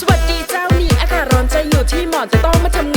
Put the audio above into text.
สวัสดีเจ้านี่อากาศร้อนใจอยู่ที่หมอนจะต้องมาทำ